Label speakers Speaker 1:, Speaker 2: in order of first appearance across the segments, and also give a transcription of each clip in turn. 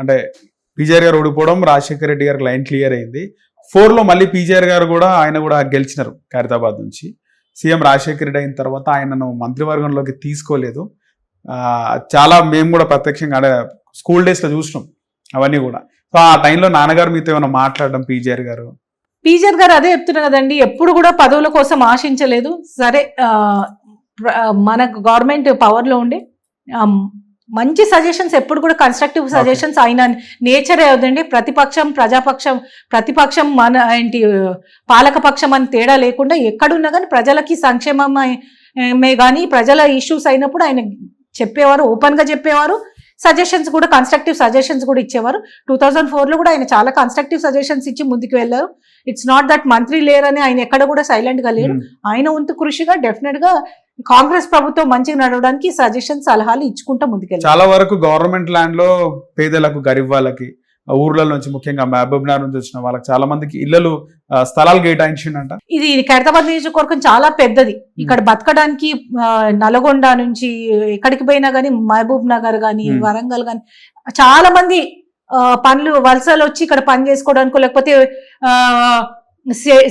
Speaker 1: అంటే పీజీఆర్ గారు ఓడిపోవడం రాజశేఖర రెడ్డి గారికి లైన్ క్లియర్ అయింది. ఫోర్లో మళ్ళీ పీజీఆర్ గారు కూడా ఆయన కూడా గెలిచినారు ఖైరతాబాద్ నుంచి. సీఎం రాజశేఖర రెడ్డి అయిన తర్వాత ఆయనను మంత్రివర్గంలోకి తీసుకోలేదు. చాలా మేము కూడా ప్రత్యక్షంగా అంటే స్కూల్ డేస్లో చూసినాం అవన్నీ కూడా. సో ఆ టైంలో నాన్నగారు మీతో ఏమైనా మాట్లాడడం పీజీఆర్ గారు?
Speaker 2: పీజర్ గారు అదే చెప్తున్నారు కదండి ఎప్పుడు కూడా పదవుల కోసం ఆశించలేదు. సరే మన గవర్నమెంట్ పవర్లో ఉండి మంచి సజెషన్స్ ఎప్పుడు కూడా కన్స్ట్రక్టివ్ సజెషన్స్ ఆయన నేచరే అవుదండి ప్రతిపక్షం ప్రజాపక్షం ప్రతిపక్షం మన ఏంటి పాలకపక్షం అని తేడా లేకుండా ఎక్కడున్నా కానీ ప్రజలకి సంక్షేమమే కానీ ప్రజల ఇష్యూస్ అయినప్పుడు ఆయన చెప్పేవారు ఓపెన్గా చెప్పేవారు. సజెషన్స్ కూడా కన్స్ట్రక్టివ్ సజెషన్స్ కూడా ఇచ్చేవారు. టూ థౌజండ్ ఫోర్లో కూడా ఆయన చాలా కన్స్ట్రక్టివ్ సజెషన్స్ ఇచ్చి ముందుకు వెళ్ళారు. ఇట్స్ నాట్ దట్ మంత్రి లేరని ఆయన ఎక్కడ కూడా సైలెంట్గా లేరు.
Speaker 1: ఉమ్.
Speaker 2: ఆయన వంతు కృషిగా డెఫినెట్గా కాంగ్రెస్ ప్రభుత్వం మంచిగా నడవడానికి సజెషన్స్ సలహాలు ఇచ్చుకుంటూ ముందుకెళ్ళారు.
Speaker 1: చాలా వరకు గవర్నమెంట్ ల్యాండ్లో పేదలకు గరీబ్ వాళ్ళకి ఊర్ల నుంచి ముఖ్యంగా మహబూబ్ నగర్ నుంచి వచ్చిన వాళ్ళకి చాలా మందికి ఇళ్ళలు ఆ, స్థలాలు కేటాయించిండంట.
Speaker 2: ఇది ఖైరతాబాద్ నియోజకవర్గం చాలా పెద్దది. ఇక్కడ బతకడానికి నల్గొండ నుంచి ఎక్కడికి పోయినా గానీ మహబూబ్ నగర్ గానీ
Speaker 1: Hmm.
Speaker 2: వరంగల్ గానీ చాలా మంది ఆ, పనులు వలసలు వచ్చి ఇక్కడ పని చేసుకోవడానికో లేకపోతే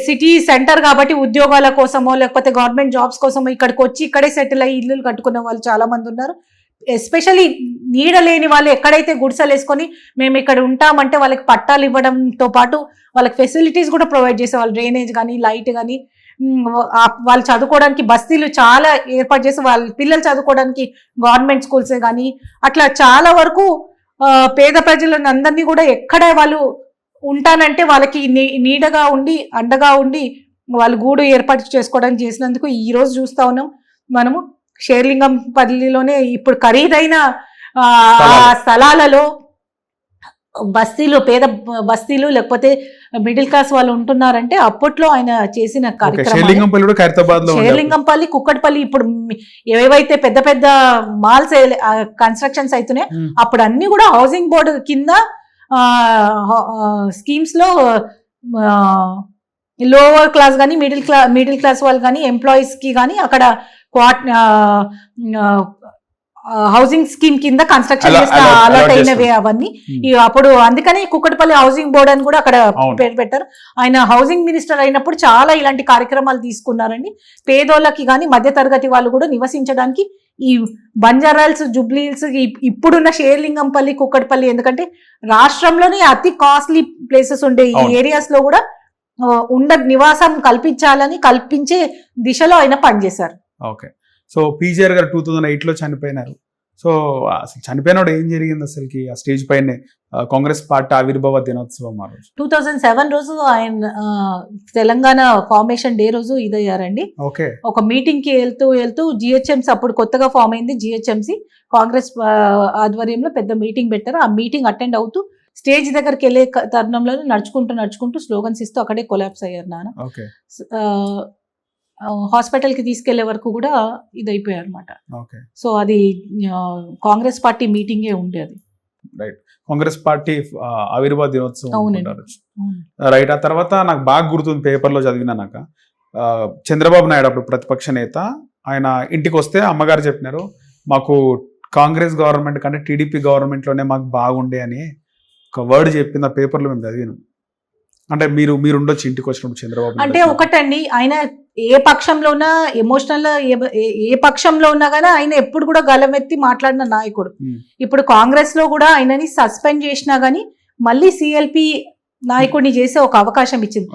Speaker 2: సిటీ సెంటర్ కాబట్టి ఉద్యోగాల కోసమో లేకపోతే గవర్నమెంట్ జాబ్స్ కోసమో ఇక్కడికి వచ్చి ఇక్కడే సెటిల్ అయ్యి ఇల్లు కట్టుకున్న వాళ్ళు చాలా మంది ఉన్నారు. ఎస్పెషల్లీ నీడ లేని వాళ్ళు ఎక్కడైతే గుడిసెలు వేసుకొని మేము ఇక్కడ ఉంటామంటే వాళ్ళకి పట్టాలు ఇవ్వడంతో పాటు వాళ్ళకి ఫెసిలిటీస్ కూడా ప్రొవైడ్ చేసేవాళ్ళు డ్రైనేజ్ కానీ లైట్ కానీ వాళ్ళు చదువుకోవడానికి బస్తీలు చాలా ఏర్పాటు చేసి వాళ్ళ పిల్లలు చదువుకోవడానికి గవర్నమెంట్ స్కూల్సే కానీ అట్లా చాలా వరకు పేద ప్రజలను అందరినీ కూడా ఎక్కడ వాళ్ళు ఉంటానంటే వాళ్ళకి నీ- నీడగా ఉండి అండగా ఉండి వాళ్ళు గూడు ఏర్పాటు చేసుకోవడానికి చేసినందుకు ఈరోజు చూస్తూ చూస్తా ఉన్నాం. మనము షేర్లింగం పల్లిలోనే ఇప్పుడు ఖరీదైన. స్థలాలలో బస్తీలు పేద బస్తీలు లేకపోతే మిడిల్ క్లాస్ వాళ్ళు ఉంటున్నారంటే అప్పట్లో ఆయన చేసిన
Speaker 1: ఓకే
Speaker 2: కార్యక్రమం
Speaker 1: షేర్లింగంపల్లి కూడా ఖైరతాబాద్లో ఉండే.
Speaker 2: షేర్లింగంపల్లి కుక్కటిపల్లి ఇప్పుడు ఏవైతే పెద్ద పెద్ద మాల్స్ కన్స్ట్రక్షన్స్ అవుతున్నాయి
Speaker 1: ఉమ్.
Speaker 2: అప్పుడు అన్ని కూడా హౌసింగ్ బోర్డు కింద స్కీమ్స్లో లోవర్ క్లాస్ కానీ మిడిల్ క్లాస్ మిడిల్ క్లాస్ వాళ్ళు కానీ ఎంప్లాయీస్కి కానీ అక్కడ క్వాట్ హౌసింగ్ స్కీమ్ కింద కన్స్ట్రక్షన్ చేసిన
Speaker 1: అలా-
Speaker 2: అలర్ట్
Speaker 1: అలాట్
Speaker 2: అయినవే. అవన్నీ. ఈ అప్పుడు అందుకని కుక్కటిపల్లి హౌసింగ్ బోర్డ్ అని కూడా అక్కడ. పేరు పెట్టారు ఆయన హౌసింగ్ మినిస్టర్ అయినప్పుడు చాలా ఇలాంటి కార్యక్రమాలు తీసుకున్నారండి పేదోళ్ళకి కానీ మధ్యతరగతి వాళ్ళు కూడా నివసించడానికి ఈ బంజారాల్స్ జుబ్లీల్స్ ఇప్పుడున్న షేర్లింగంపల్లి కుక్కటిపల్లి ఎందుకంటే రాష్ట్రంలోనే అతి కాస్ట్లీ ప్లేసెస్ ఉండే ఈ. ఏరియాస్లో కూడా ఉండ నివాసం కల్పించాలని కల్పించే దిశలో ఆయన పనిచేశారు
Speaker 1: ఓకే. సో పీజీఆర్ గారు టూ థౌజండ్ ఎయిట్లో చనిపోయినారు. సో అసలు చనిపోయినప్పుడు ఏం జరిగింది అసలుకి? ఆ స్టేజ్ పైనే కాంగ్రెస్ పార్టీ ఆవిర్భావ దినోత్సవం ఆ రోజు.
Speaker 2: టూ థౌజండ్ సెవెన్ రోజు ఆయన తెలంగాణ ఫార్మేషన్ డే రోజు ఇదయ్యారండి.
Speaker 1: ఓకే.
Speaker 2: ఒక మీటింగ్కి వెళ్తూ వెళ్తూ జిహెచ్ఎంసీ అప్పుడు కొత్తగా ఫామ్ అయింది జిహెచ్ఎంసీ. కాంగ్రెస్ ఆధ్వర్యంలో పెద్ద మీటింగ్ పెట్టారు. ఆ మీటింగ్ అటెండ్ అవుతూ స్టేజ్ దగ్గరికి వెళ్ళే తరుణంలో నడుచుకుంటూ నడుచుకుంటూ స్లోగన్స్ ఇస్తూ అక్కడే కొలాప్స్ అయ్యారు నాన్న.
Speaker 1: ఓకే
Speaker 2: హాస్పిటల్కి తీసుకెళ్ళే వరకు కూడా ఇది అయిపోయారు అనమాట
Speaker 1: ఓకే.
Speaker 2: సో అది కాంగ్రెస్ పార్టీ మీటింగే ఉండేది.
Speaker 1: కాంగ్రెస్ పార్టీ ఆవిర్భావ దినోత్సవం. రైట్. ఆ తర్వాత నాకు బాగా గుర్తుంది పేపర్లో చదివినాక ఆ, చంద్రబాబు నాయుడు అప్పుడు ప్రతిపక్ష నేత. ఆయన ఇంటికి వస్తే అమ్మగారు చెప్పినారు మాకు కాంగ్రెస్ గవర్నమెంట్ కంటే టీడీపీ గవర్నమెంట్లోనే మాకు బాగుండే అని ఒక వర్డ్ చెప్పింది ఆ పేపర్లో మేము చదివినాం. అంటే మీరు మీరు ఉండొచ్చు ఇంటికి వచ్చినప్పుడు చంద్రబాబు
Speaker 2: అంటే. ఒకటండి ఆయన ఏ పక్షంలో ఉన్నా ఎమోషనల్ ఏ పక్షంలో ఉన్నా కానీ ఆయన ఎప్పుడు కూడా గలమెత్తి మాట్లాడిన నాయకుడు. ఇప్పుడు కాంగ్రెస్లో కూడా ఆయనని సస్పెండ్ చేసినా గానీ మళ్ళీ సిఎల్పి నాయకుడిని చేసే ఒక అవకాశం ఇచ్చింది.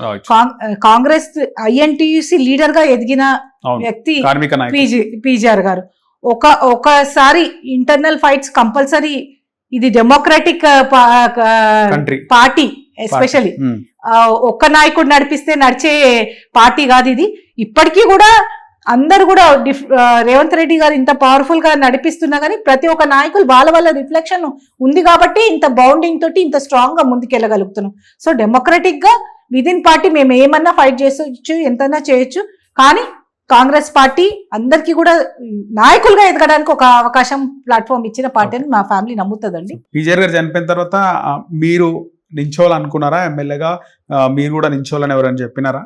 Speaker 2: కాంగ్రెస్ ఐఎన్టీయూసి లీడర్గా ఎదిగిన వ్యక్తి పీజీఆర్ గారు. ఒక ఒకసారి ఇంటర్నల్ ఫైట్స్ కంపల్సరీ ఇది డెమోక్రాటిక్ పార్టీ ఆ, ఒక్క నాయకుడు నడిపిస్తే నడిచే పార్టీ కాదు ఇది. ఇప్పటికీ కూడా అందరు కూడా రేవంత్ రెడ్డి గారు ఇంత పవర్ఫుల్గా నడిపిస్తున్నా కానీ ప్రతి ఒక్క నాయకులు వాళ్ళ వాళ్ళ రిఫ్లెక్షన్ ఉంది కాబట్టి ఇంత బౌండింగ్ తోటి ఇంత స్ట్రాంగ్గా ముందుకెళ్ళగలుగుతున్నాం. సో డెమోక్రటిక్గా విదిన్ పార్టీ మేము ఏమన్నా ఫైట్ చేసొచ్చు ఎంతైనా చేయొచ్చు. కానీ కాంగ్రెస్ పార్టీ అందరికీ కూడా నాయకులుగా ఎదగడానికి ఒక అవకాశం ప్లాట్ఫామ్ ఇచ్చిన పార్టీ అని మా ఫ్యామిలీ నమ్ముతుందండి.
Speaker 1: పీజీఆర్ గారు చనిపోయిన తర్వాత మీరు నించోవాలనుకున్నారా ఎమ్మెల్యేగా మీరు కూడా నించోవాలని ఎవరైనా చెప్పినారా?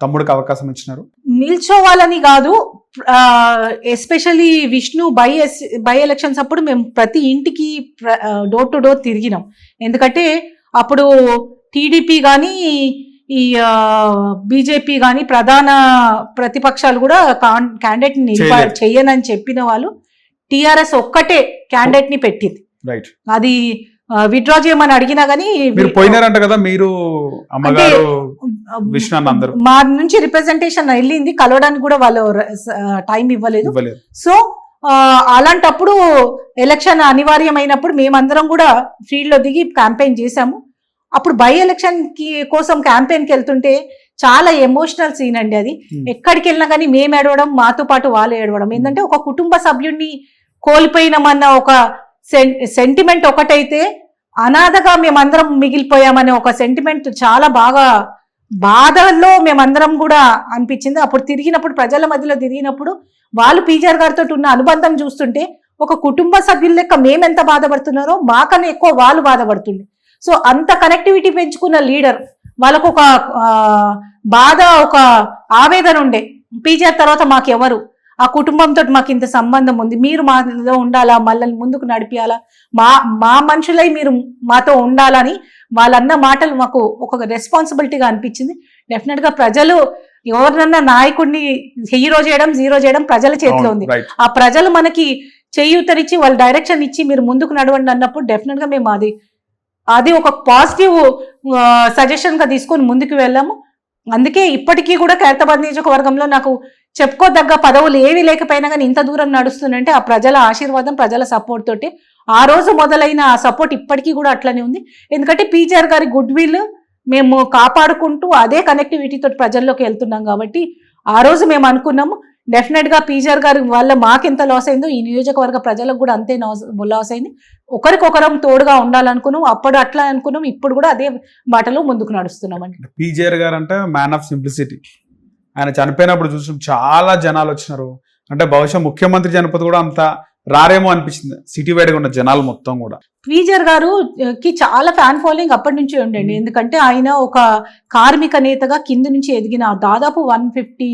Speaker 1: తమ్ముడికి అవకాశం ఇచ్చినారు?
Speaker 2: నిల్చోవాలని కాదు especially Vishnu by yes- by elections అప్పుడు మేము ప్రతి ఇంటికి డోర్ టు డోర్ తిరిగినాం. ఎందుకంటే అప్పుడు టీడీపీ కానీ ఈ బీజేపీ కానీ ప్రధాన ప్రతిపక్షాలు కూడా క్యాండిడేట్
Speaker 1: చేయలేదు.
Speaker 2: చెయ్యనని చెప్పిన వాళ్ళు టిఆర్ఎస్ ఒక్కటే క్యాండిడేట్ని పెట్టింది.
Speaker 1: రైట్
Speaker 2: అది విత్డ్రా చేయమని అడిగినా గానీ
Speaker 1: మీరు పోయినారంట కదా మీరు అమ్మగారు విష్ణు అన్న అందరూ.
Speaker 2: మా నుంచి రిప్రజెంటేషన్ వెళ్ళింది కలవడానికి కూడా వాళ్ళు టైం ఇవ్వలేదు. సో అలాంటప్పుడు ఎలక్షన్ అనివార్యమైనప్పుడు మేమందరం కూడా ఫీల్డ్లో దిగి క్యాంపెయిన్ చేశాము. అప్పుడు బై ఎలక్షన్కి కోసం క్యాంపెయిన్కి వెళ్తుంటే చాలా ఎమోషనల్ సీన్ అండి అది. ఎక్కడికి వెళ్ళినా కానీ మేము ఏడవడం మాతో పాటు వాళ్ళు ఏడవడం ఏంటంటే ఒక కుటుంబ సభ్యుడిని కోల్పోయినామన్న ఒక సెంటిమెంట్ ఒకటైతే అనాథగా మేమందరం మిగిలిపోయామనే ఒక సెంటిమెంట్ చాలా బాగా బాధల్లో మేమందరం కూడా అనిపించింది. అప్పుడు తిరిగినప్పుడు ప్రజల మధ్యలో తిరిగినప్పుడు వాళ్ళు పీజర్ గారితో ఉన్న అనుబంధం చూస్తుంటే ఒక కుటుంబ సభ్యుల లెక్క మేమెంత బాధపడుతున్నారో మాకన్నా ఎక్కువ వాళ్ళు బాధపడుతుంది సో అంత కనెక్టివిటీ పెంచుకున్న లీడర్ వాళ్ళకు ఒక బాధ ఒక ఆవేదన ఉండే. పీజర్ తర్వాత మాకెవరు? ఆ కుటుంబంతో మాకు ఇంత సంబంధం ఉంది. మీరు మాలో ఉండాలా? మళ్ళీ ముందుకు నడిపియాలా? మా మా మనుషులై మీరు మాతో ఉండాలని వాళ్ళన్న మాటలు మాకు ఒక రెస్పాన్సిబిలిటీగా అనిపించింది. డెఫినెట్గా ప్రజలు ఎవరినన్నా నాయకుడిని హీరో చేయడం జీరో చేయడం ప్రజల చేతిలో ఉంది. ఆ ప్రజలు మనకి చేయూతనిచ్చి వాళ్ళ డైరెక్షన్ ఇచ్చి మీరు ముందుకు నడవండి అన్నప్పుడు డెఫినెట్గా మేము అది అది ఒక పాజిటివ్ సజెషన్గా తీసుకొని ముందుకు వెళ్ళాము. అందుకే ఇప్పటికీ కూడా ఖైరతాబాద్ నియోజకవర్గంలో నాకు చెప్పుకోదగ్గ పదవులు ఏవి లేకపోయినా కానీ ఇంత దూరం నడుస్తుందంటే ఆ ప్రజల ఆశీర్వాదం ప్రజల సపోర్ట్ తోటి. ఆ రోజు మొదలైన ఆ సపోర్ట్ ఇప్పటికీ కూడా అట్లనే ఉంది. ఎందుకంటే పీజీఆర్ గారి గుడ్ విల్ మేము కాపాడుకుంటూ అదే కనెక్టివిటీతో ప్రజల్లోకి వెళ్తున్నాం కాబట్టి ఆ రోజు మేము అనుకున్నాము డెఫినెట్గా పీజీఆర్ గారి వల్ల మాకెంత లాస్ అయిందో ఈ నియోజకవర్గ ప్రజలకు కూడా అంతే లాస్ అయింది. ఒకరికొకరం తోడుగా ఉండాలనుకున్నాం అప్పుడు అట్లా అనుకున్నాం ఇప్పుడు కూడా అదే బాటలో ముందుకు నడుస్తున్నాం అండి.
Speaker 1: పీజీఆర్ గారు అంటే మ్యాన్ ఆఫ్ సింప్లిసిటీ ఆయన చనిపోయినప్పుడు చూసాం చాలా జనాలు వచ్చినారు అంటే బహుశా ముఖ్యమంత్రి చనిపోతే కూడా అంత రారేమో అనిపించింది సిటీ వైడ్గా ఉన్న జనాలు మొత్తం కూడా
Speaker 2: పీజర్ గారు కి చాలా ఫ్యాన్ ఫాలోయింగ్ అప్పటి నుంచి ఉండండి. ఎందుకంటే ఆయన ఒక కార్మిక నేతగా కింద నుంచి ఎదిగిన దాదాపు వన్ ఫిఫ్టీ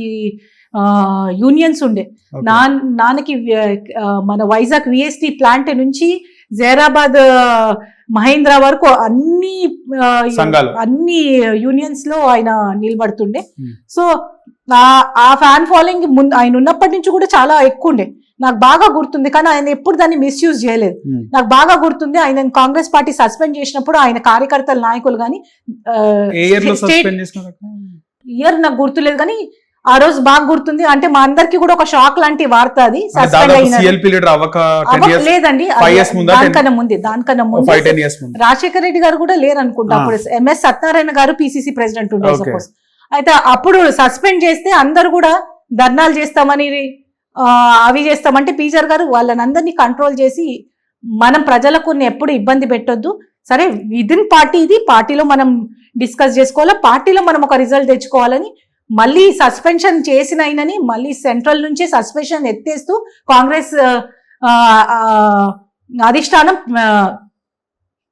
Speaker 2: యూనియన్స్ ఉండే. నా నాన్నకి మన వైజాగ్ విఎస్టి ప్లాంట్ నుంచి జైరాబాద్ మహేంద్ర వరకు అన్ని. అన్ని యూనియన్స్లో ఆయన నిలబడుతుండే. సో ఆ- ఆ ఫ్యాన్ ఫాలోయింగ్ ముందు ఆయన ఉన్నప్పటి నుంచి కూడా చాలా ఎక్కువ ఉండే. నాకు బాగా గుర్తుంది కానీ ఆయన ఎప్పుడు దాన్ని మిస్యూజ్ చేయలేదు.
Speaker 1: ఉమ్.
Speaker 2: నాకు బాగా గుర్తుంది ఆయన కాంగ్రెస్ పార్టీ సస్పెండ్ చేసినప్పుడు ఆయన కార్యకర్తల నాయకులు కానీ
Speaker 1: ఇయర్
Speaker 2: నాకు గుర్తులేదు కానీ ఆ రోజు బాగా గుర్తుంది. అంటే మా అందరికి కూడా ఒక షాక్ లాంటి వార్త అది సస్పెండ్ అయిన లేదండి దానికన్నా ముందే దానికన్నా
Speaker 1: ఫైవ్
Speaker 2: ముందు. రాజశేఖర రెడ్డి గారు కూడా లేరు అనుకుంటా. అప్పుడు ఎంఎస్ సత్యనారాయణ గారు పిసిసి ప్రెసిడెంట్ ఉండే. సపోజ్ అయితే అప్పుడు సస్పెండ్ చేస్తే అందరు కూడా ధర్నాలు చేస్తామని అవి చేస్తామంటే పీజర్ గారు వాళ్ళని అందరినీ కంట్రోల్ చేసి మనం ప్రజలకు ఎప్పుడు ఇబ్బంది పెట్టొద్దు. సరే విదిన్ పార్టీ ఇది పార్టీలో మనం డిస్కస్ చేసుకోవాలా పార్టీలో మనం ఒక రిజల్ట్ తెచ్చుకోవాలని మళ్ళీ సస్పెన్షన్ చేసిన ఆయనని మళ్ళీ సెంట్రల్ నుంచి సస్పెన్షన్ ఎత్తేస్తూ కాంగ్రెస్ అధిష్టానం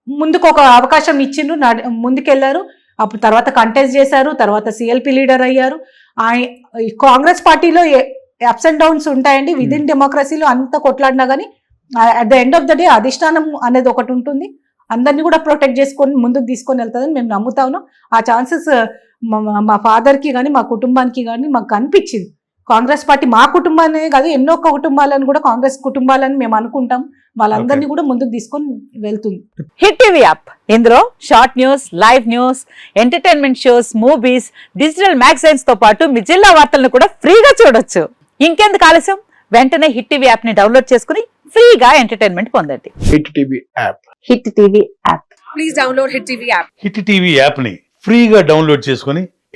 Speaker 2: ముందుకు ఒక అవకాశం ఇచ్చిండ్రు ముందుకెళ్ళారు. అప్పుడు తర్వాత కంటెస్ట్ చేశారు తర్వాత సిఎల్పి లీడర్ అయ్యారు. కాంగ్రెస్ పార్టీలో అప్స్ అండ్ డౌన్స్ ఉంటాయండి. విద్ ఇన్ డెమోక్రసీలో అంత కొట్లాడినా కానీ at the end of the day అధిష్టానం అనేది ఒకటి ఉంటుంది. అందరినీ కూడా ప్రొటెక్ట్ చేసుకొని ముందుకు తీసుకొని వెళ్తుందని మేము నమ్ముతా ఉన్నాం ఆ ఛాన్సెస్ మా ఫాదర్కి కానీ మా కుటుంబానికి కానీ మాకు కనిపించింది కాంగ్రెస్ పార్టీ మా కుటుంబానే కాదు ఎన్నో కుటుంబాలను కూడా కాంగ్రెస్ కుటుంబాలని మేము అనుకుంటాం. వాళ్ళందరినీ కూడా ముందుకు తీసుకొని వెళ్తుంది.
Speaker 3: Hit TV app. ఇందులో short news live news entertainment shows movies digital మ్యాగజైన్స్తో పాటు మీ జిల్లా వార్తలను కూడా ఫ్రీగా చూడొచ్చు. ఇంకెందుకు ఆలస్యం? వెంటనే హిట్ టీవీ యాప్ని డౌన్లోడ్ చేసుకుని ఫ్రీగా ఎంటర్టైన్మెంట్ పొందండి.
Speaker 4: Hit TV app.
Speaker 3: Hit TV app.
Speaker 5: Please download Hit TV app.
Speaker 6: Hit TV యాప్ని ఫ్రీగా డౌన్లోడ్ చేసుకొని